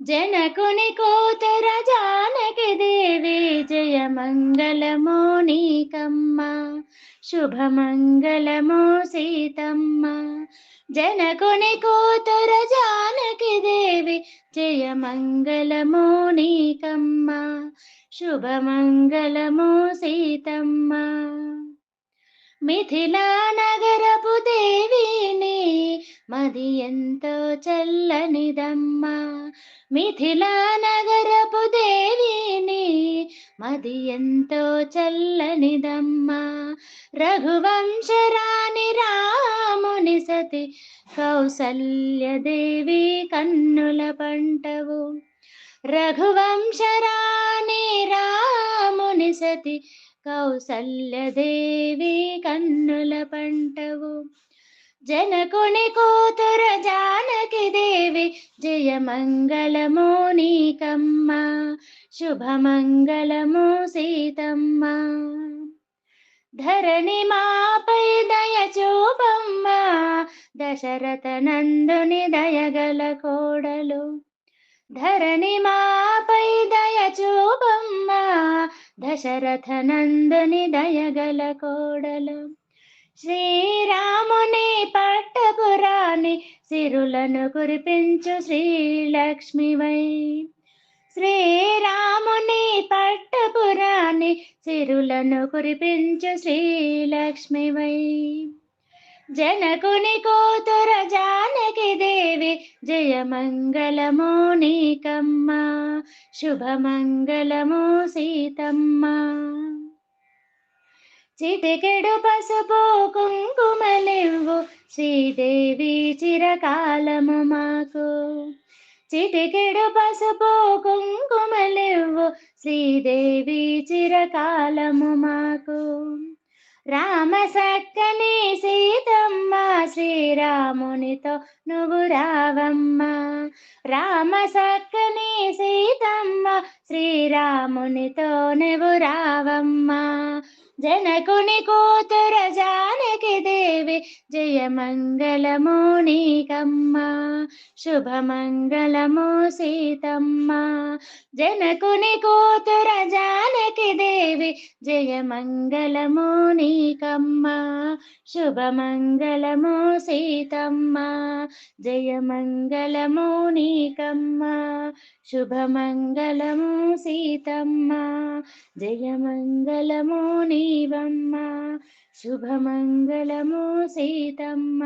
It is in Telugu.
జనకుని కూతుర జానకి దేవి జయ మంగళమో నీకమ్మ శుభమంగళమో మది ఎంతో చల్లనిదమ్మ. మిథిలా నగరపు దేవిని మది ఎంతో చల్లనిదమ్మ. రఘువంశరాణి రాముని సతి కౌసల్యదేవి కన్నుల పంటవు. రఘువంశరాణి రాముని సతి కౌసల్యదేవి కన్నుల పంటవు. జనకుని కూతుర జానకి దేవి జయ మంగళము నీకమ్మ శుభమంగళమో సీతమ్మ. ధరణి మాపై దయ చూపమ్మ దశరథ నందుని దయగల కోడలు. ధరణి మాపై దయ చూపమ్మ దశరథ నందుని దయగల కోడలు. శ్రీ సిరులను కురిపించు శ్రీలక్ష్మివై శ్రీరాముని పట్టపురాణి సిరులను కురిపించు శ్రీలక్ష్మివై జనకుని కోతుర జానకి దేవి జయమంగళము నీకమ్మ శుభమంగళము సీతమ్మ. చిటికెడు పసుపు కుంకుమలివ్వు. శ్రీదేవి చిరకాలము మాకు. చిటికెడు పసుపు కుంకుమలివ్వు. శ్రీదేవి చిరకాలము మాకు. రామ సక్కని సీతమ్మ శ్రీరామునితో నువ్వు రావమ్మ. రామ సక్కని సీతమ్మ శ్రీరామునితో నువ్వు రావమ్మ. జనకుని కూతుర జానకి దేవి జయ మంగళమో నీకమ్మ. శుభమంగళమో సీతమ్మ జనకుని కూతుర జానకి దేవి జయమంగళమో నీకమ్మ. శుభమంగళమో సీతమ్మ జయమంగళమో నీకమ్మ. శుభమంగళము సీతమ్మ జయమంగళము నీవమ్మ. శుభమంగళము సీతమ్మ